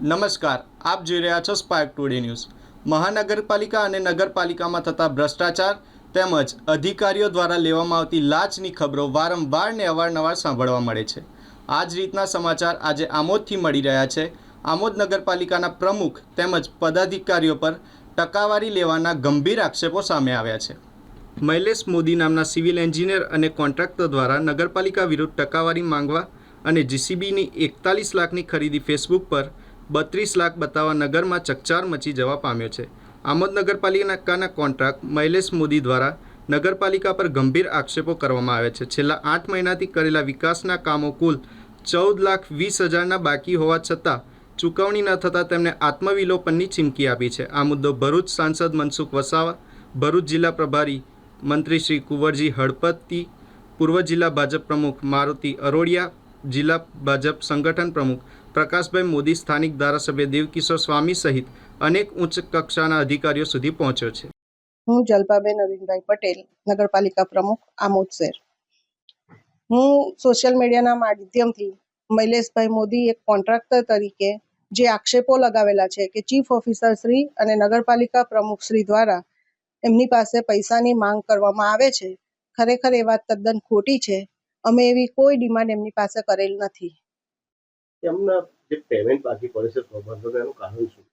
નમસ્કાર, આપ જોઈ રહ્યા છો સ્પાર્ક ટુડે ન્યૂઝ મહાનગરપાલિકા અને નગરપાલિકામાં થતા ભ્રષ્ટાચાર તેમજ અધિકારીઓ દ્વારા લેવામાં આવતી લાચની ખબરો વારંવાર ને અવારનવાર સાંભળવા મળે છે. આ જ રીતના સમાચાર આજે આમોદથી મળી રહ્યા છે. આમોદ નગરપાલિકાના પ્રમુખ તેમજ પદાધિકારીઓ પર ટકાવારી લેવાના ગંભીર આક્ષેપો સામે આવ્યા છે. મૈલેશ મોદી નામના સિવિલ એન્જિનિયર અને કોન્ટ્રાક્ટર દ્વારા નગરપાલિકા વિરુદ્ધ ટકાવારી માંગવા અને જીસીબીની એકતાલીસ લાખની ખરીદી ફેસબુક પર બત્રીસ લાખ બતાવવા નગરમાં ચકચાર મચી જવા પામ્યો છે. આમોદ નગરપાલિકાના કોન્ટ્રાક્ટ મૈલેશ મોદી દ્વારા નગરપાલિકા પર ગંભીર આક્ષેપો કરવામાં આવ્યા છે. છેલ્લા આઠ મહિનાથી કરેલા વિકાસના કામો કુલ ચૌદ લાખ વીસ હજારના બાકી હોવા છતાં ચૂકવણી ન થતાં તેમને આત્મવિલોપનની ચીમકી આપી છે. આ મુદ્દો ભરૂચ સાંસદ મનસુખ વસાવા, ભરૂચ જિલ્લા પ્રભારી મંત્રી શ્રી કુંવરજી હળપતિ પૂર્વ જિલ્લા ભાજપ પ્રમુખ મારુતિ અરોડિયા જિલ્લા ભાજપ સંગઠન પ્રમુખ પ્રકાશભાઈ મોદી સ્થાનિક ધારાસભ્ય દેવકિશોર સ્વામી સહિત અનેક ઉચ્ચ કક્ષાના અધિકારીઓ સુધી પહોંચ્યો છે. હું જલપાબેન અરવિંદભાઈ પટેલ, નગરપાલિકા પ્રમુખ આમોદ હું સોશિયલ મીડિયાના માધ્યમથી મૈલેશભાઈ મોદી એક કોન્ટ્રાક્ટર તરીકે જે આક્ષેપો લગાવેલા છે કે ચીફ ઓફિસર શ્રી અને નગરપાલિકા પ્રમુખ શ્રી દ્વારા એમની પાસે પૈસાની માંગ કરવામાં આવે છે, ખરેખર એ વાત તદ્દન ખોટી છે. અમે એવી કોઈ ડિમાન્ડ એમની પાસે કરેલ નથી. એમના જે પેમેન્ટ બાકી પડે છે સ્વભાવનું એનું કારણ શું?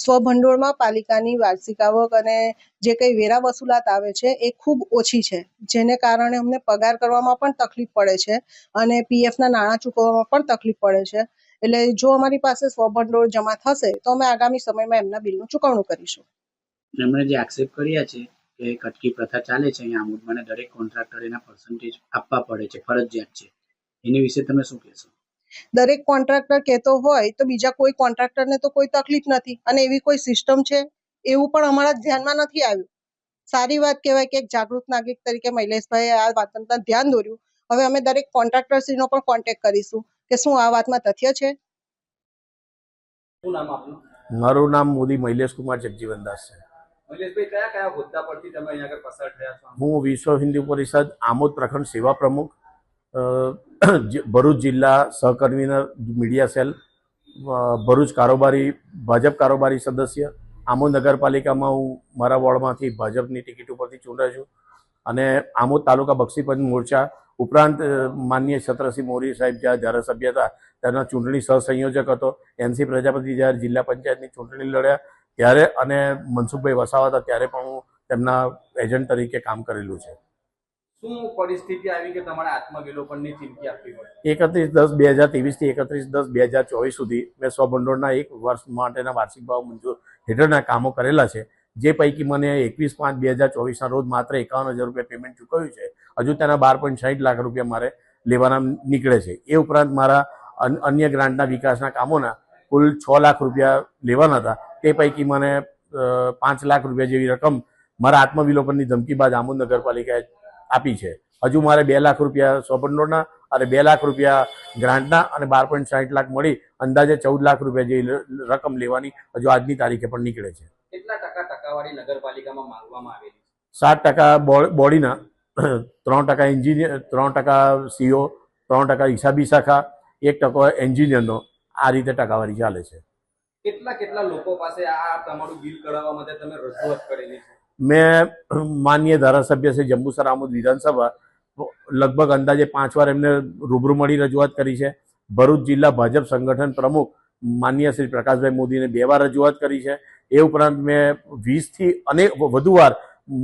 સ્વભંડોળમાં પાલિકાની વાર્ષિક આવક અને જે કંઈ વેરા વસૂલાત આવે છે એ ખૂબ ઓછી છે જેને કારણે અમને પગાર કરવામાં પણ તકલીફ પડે છે અને પીએફના નાણાં ચૂકવવામાં પણ તકલીફ પડે છે. એટલે જો અમારી પાસે સ્વભંડોળ જમા થશે તો અમે આગામી સમયમાં એમના બિલનું ચૂકવણું કરીશું. એમણે જે આક્ષેપ કર્યા છે કે કટકી પ્રથા ચાલે છે અહીંયા અને દરેક કોન્ટ્રાક્ટર એના પર્સન્ટેજ આપવા પડે છે ફરજિયાત છે. એની વિશે તમે શું કહેશો? દરેક કોન્ટ્રાક્ટર કહેતો હોય તો બીજા કોઈ કોન્ટ્રાક્ટરને તો કોઈ તકલીફ નથી અને એવી કોઈ સિસ્ટમ છે એવું પણ અમારા ધ્યાનમાં નથી આવ્યું. સારી વાત કહેવાય કે એક જાગૃત નાગરિક તરીકે મૈલેશભાઈએ આ વાતનું ધ્યાન દોર્યું. હવે અમે દરેક કોન્ટ્રાક્ટરશ્રીનો પણ કોન્ટેક્ટ કરીશું કે શું આ વાતમાં તથ્ય છે. મારું નામ મોદી મૈલેશ કુમાર પસાર થયા છો. હું વિશ્વ હિન્દુ પરિષદ આમોદ પ્રખંડ સેવા પ્રમુખ ભરૂચ જિલ્લા સહકન્વીનર મીડિયા સેલ ભરૂચ કારોબારી, ભાજપ કારોબારી સદસ્ય, આમોદ નગરપાલિકામાં હું મારા વોર્ડમાંથી ભાજપની ટિકિટ ઉપરથી ચૂંટાય છું. અને આમોદ તાલુકા બક્ષીપંચ મોરચા ઉપરાંત માન્ય છત્રસિંહ મોરી સાહેબ જ્યાં ધારાસભ્ય હતા, તેના ચૂંટણી સહસંયોજક હતો. એનસી પ્રજાપતિ જ્યારે જિલ્લા પંચાયતની ચૂંટણી લડ્યા ત્યારે અને મનસુખભાઈ વસાવા હતા ત્યારે પણ હું તેમના એજન્ટ તરીકે કામ કરેલું છે. શું પરિસ્થિતિ આવી કે તમારે આત્મવિલોપનની ચીમકી આપવી પડે એકત્રીસ દસ બે હજાર ત્રેવીસથી એકત્રીસ દસ બે હજાર ચોવીસ સુધી મેં સ્વભંડોળના એક વર્ષ માટેના વાર્ષિક ભાવ મંજૂર હેઠળના કામો કરેલા છે. જે પૈકી મને એકવીસ પાંચ બે હજાર ચોવીસના રોજ માત્ર એકાવન હજાર રૂપિયા પેમેન્ટ ચૂકવ્યું છે. હજુ તેના બાર પોઈન્ટ સાઠ લાખ રૂપિયા મારે લેવાના નીકળે છે. એ ઉપરાંત મારા અન- અન્ય ગ્રાન્ટના વિકાસના કામોના કુલ છ લાખ રૂપિયા લેવાના હતા. તે પૈકી મને પાંચ લાખ રૂપિયા જેવી રકમ મારા આત્મવિલોપનની ધમકી બાદ આમોદ નગરપાલિકાએ આપી છે. હજુ મારે બે લાખ રૂપિયા સ્વભંડોળના અને બે લાખ રૂપિયા ગ્રાન્ટના અને બાર પોઈન્ટ સાઠ લાખ મળી અંદાજે ચૌદ લાખ રૂપિયા જેવી રકમ લેવાની હજુ આજની તારીખે પણ નીકળે છે. કેટલા ટકા ટકાવારી નગરપાલિકામાં માંગવામાં આવેલી સાત ટકા બોડીના ત્રણ ટકા એન્જિનિયર ત્રણ ટકા સીઓ ત્રણ ટકા હિસાબી શાખા એક ટકો એન્જિનિયરનો આ રીતે ટકાવારી ચાલે છે. કેટલા કેટલા લોકો પાસે આ તમારું બિલ કઢાવવા માટે તમે રજૂઆત કરેલી છે? મેં માન્ય ધારાસભ્ય છે જંબુસર આમોદ વિધાનસભા લગભગ અંદાજે પાંચ વાર એમને રૂબરૂ મળી રજૂઆત કરી છે. ભરૂચ જિલ્લા ભાજપ સંગઠન પ્રમુખ માનનીય શ્રી પ્રકાશભાઈ મોદીને બે વાર રજૂઆત કરી છે. એ ઉપરાંત મેં વીસથી અનેક વધુ વાર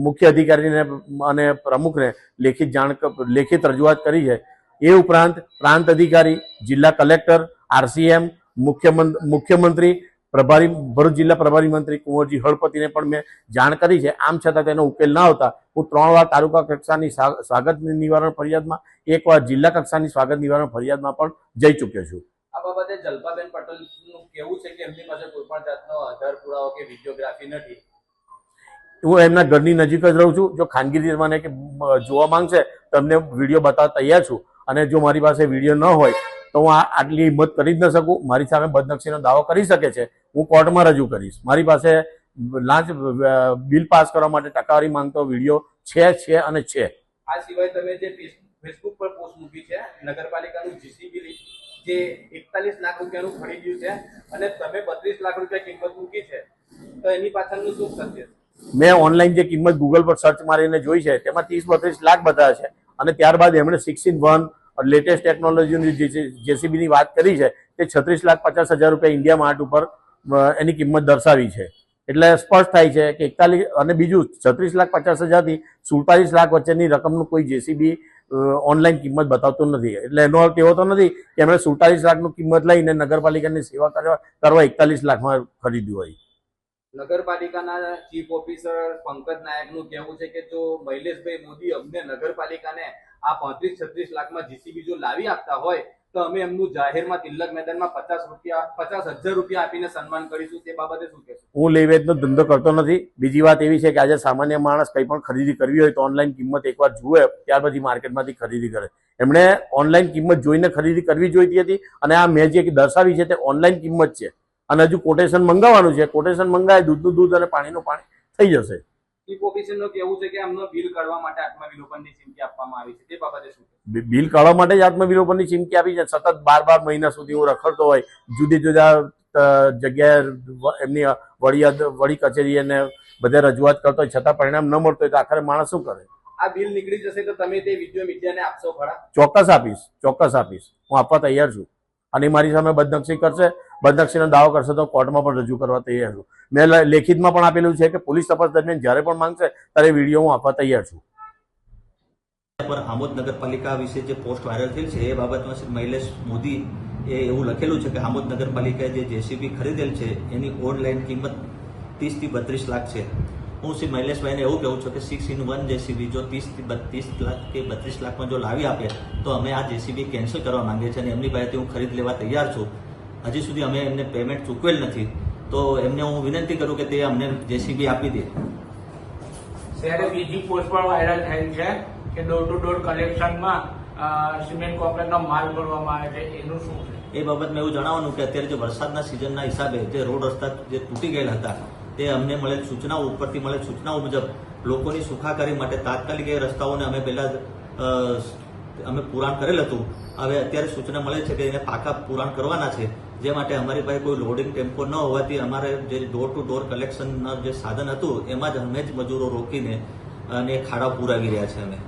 મુખ્ય અધિકારીને અને પ્રમુખને લેખિત જાણ લેખિત રજૂઆત કરી છે. એ ઉપરાંત પ્રાંત અધિકારી, જિલ્લા કલેક્ટર, આરસીએમ મુખ્યમંત્રી પ્રભારી ભરૂચ જિલ્લા પ્રભારી મંત્રી કુંવરજી હળપતિને પણ મેં જાણ કરી છે. આમ છતાં તેનો ઉકેલ ના આવતા હું ત્રણ વાર તાલુકા કક્ષાની સ્વા- સ્વાગત નિવારણ ફરિયાદમાં એક વાર જિલ્લા કક્ષાની સ્વાગત નિવારણ ફરિયાદમાં પણ જઈ ચૂક્યો છું. આ બાબતે જલપાબેન પટેલનું કેવું છે કે એમની પાસે કોઈ પણ જાતનો આધાર પુરાવો કે વિડીયોગ્રાફી નથી? હું એમના ઘરની નજીક જ રહું છું. જો ખાનગી મને કે જોવા માંગશે તો વીડિયો બતાવવા તૈયાર છું. અને જો મારી પાસે વીડિયો ન હોય તો હું આ આટલી હિંમત કરી જ ન શકું. મારી સામે બદનક્ષીનો દાવો કરી શકે છે. હું કોર્ટમાં રજૂ કરીશ. મારી પાસે લાંચ બિલ પાસ કરવા માટે ટકાવારી માંગતો વીડિયો છે છે અને છે. આ સિવાય તમે જે ફેસબુક પર પોસ્ટ મૂકી છે નગરપાલિકાનું જીસીબી જે એકતાલીસ લાખ રૂપિયાનું ખરીદ્યું છે અને તમે બત્રીસ લાખ રૂપિયા કિંમત મૂકી છે તો એની પાછળનું શું સત્ય? મેં ઓનલાઈન જે કિંમત ગૂગલ પર સર્ચ મારીને જોઈ છે તેમાં ત્રીસ બત્રીસ લાખ બતાવે છે. અને ત્યારબાદ એમણે સિક્સ ઇન વન લેટેસ્ટ ટેકનોલોજીની જેસીબીની વાત કરી છે, તે છત્રીસ લાખ પચાસ હજાર રૂપિયા ઇન્ડિયા માર્ટ ઉપર એની કિંમત દર્શાવી છે. એટલે સ્પષ્ટ થાય છે કે એકતાલીસ, અને બીજું છત્રીસ લાખ પચાસ હજારથી સુડતાલીસ લાખ વચ્ચેની રકમનું કોઈ જેસીબી ઓનલાઈન કિંમત બતાવતું નથી. એટલે એનો અર્થ એવો તો નથી કે એમણે સુડતાલીસ લાખનું કિંમત લઈને નગરપાલિકાની સેવા કરવા કરવા એકતાલીસ લાખમાં ખરીદ્યું હોય. નગરપાલિકાના ચીફ ઓફિસર પંકજ નાયકનું કહેવું છે કે જો મહિલેશભાઈ મોદી અમને નગરપાલિકાને આ પાંત્રીસ, છત્રીસ લાખમાં જીસીબી જો લાવી આપતા હોય, તો અમે એમનું જાહેરમાં તિલક મેદાનમાં પચાસ રૂપિયા, પચાસ હજાર રૂપિયા આપીને સન્માન કરીશું. તે બાબતે શું કહેશો? હું લે વેચનો ધંધો કરતો નથી. બીજી વાત એવી છે કે આજે સામાન્ય માણસ કંઈ પણ ખરીદી કરવી હોય તો ઓનલાઈન કિંમત એકવાર જુએ, ત્યાર પછી માર્કેટમાંથી ખરીદી કરે. એમણે ઓનલાઈન કિંમત જોઈને ખરીદી કરવી જોઈતી હતી અને આ મેં જે દર્શાવી છે તે ઓનલાઈન કિંમત છે. અને હજુ કોટેશન મંગાવવાનું છે. કોટેશન મંગાવે, દૂધનું દૂધ અને પાણીનું પાણી થઈ જશે. ચીફ ઓફિસરનું કહેવું છે કે એમનો બિલ કાઢવા માટે આત્મવિલોપનની ચીમકી આપવામાં આવી છે. તે બાબતે શું બિલ કાઢવા માટે જ આત્મવિલોપનની ચીમકી આપી છે. સતત બાર બાર મહિના સુધી હું રખડતો હોય જુદી જુદા જગ્યાએ એમની વડી વડી કચેરી અને બધે રજૂઆત કરતો હોય છતાં પરિણામ ન મળતો હોય તો આખરે માણસ શું કરે? આ બિલ નીકળી જશે તો તમે તે વીડિયો મીડિયાને આપશો ખરા? ચોક્કસ આપીશ ચોક્કસ આપીશ. હું આપવા તૈયાર છું. અને મારી સામે બદનક્ષી કરશે. બદનક્ષીનો દાવો કરશે તો કોર્ટમાં પણ રજૂ કરવા તૈયાર છું. મેં લેખિતમાં પણ આપેલું છે કે પોલીસ તપાસ દરમિયાન જ્યારે પણ માંગશે ત્યારે વીડિયો હું આપવા તૈયાર છું. પર આમોદ નગરપાલિકા વિશે જે પોસ્ટ વાયરલ થયેલ છે, એ બાબતમાં શ્રી મહિલેશ મોદી એ એવું લખેલું છે કે આમોદ નગરપાલિકાએ જે જેસીબી ખરીદેલ છે, એની ઓનલાઈન કિંમત ત્રીસથી બત્રીસ લાખ છે. હું શ્રી મહિલેશભાઈને એવું કહું છું કે સિક્સ ઇન વન જેસીબી જો ત્રીસથી બત્રીસ લાખ કે બત્રીસ લાખમાં જો લાવી આપે, તો અમે આ જેસીબી કેન્સલ કરવા માંગીએ છીએ અને એમની પાસેથી હું ખરીદ લેવા તૈયાર છું. હજી સુધી અમે એમને પેમેન્ટ ચૂકવેલ નથી. તો એમને હું વિનંતી કરું કે તે અમને જેસીબી આપી દે. ત્યારે બીજી પોસ્ટ પણ વાયરલ થયેલ છે કે ડોર ટુ ડોર કલેક્શનમાં સિમેન્ટ કોન્ક્રીટનો માલ ભરવામાં આવે છે. એનું શું એ બાબતમાં એવું જણાવવાનું કે અત્યારે જે વરસાદના સિઝનના હિસાબે જે રોડ રસ્તા જે તૂટી ગયેલા હતા તે અમને મળેલ સૂચનાઓ ઉપરથી મળેલ સૂચનાઓ મુજબ લોકોની સુખાકારી માટે તાત્કાલિક એ રસ્તાઓને અમે પહેલા અમે પુરાણ કરેલ હતું. હવે અત્યારે સૂચના મળે છે કે એને પાકા પુરાણ કરવાના છે. જે માટે અમારી પાસે કોઈ લોડિંગ ટેમ્પો ન હોવાથી અમારે જે ડોર ટુ ડોર કલેક્શનના જે સાધન હતું, એમાં જ અમે જ મજૂરો રોકીને અને ખાડા પુરાવી રહ્યા છે અમે.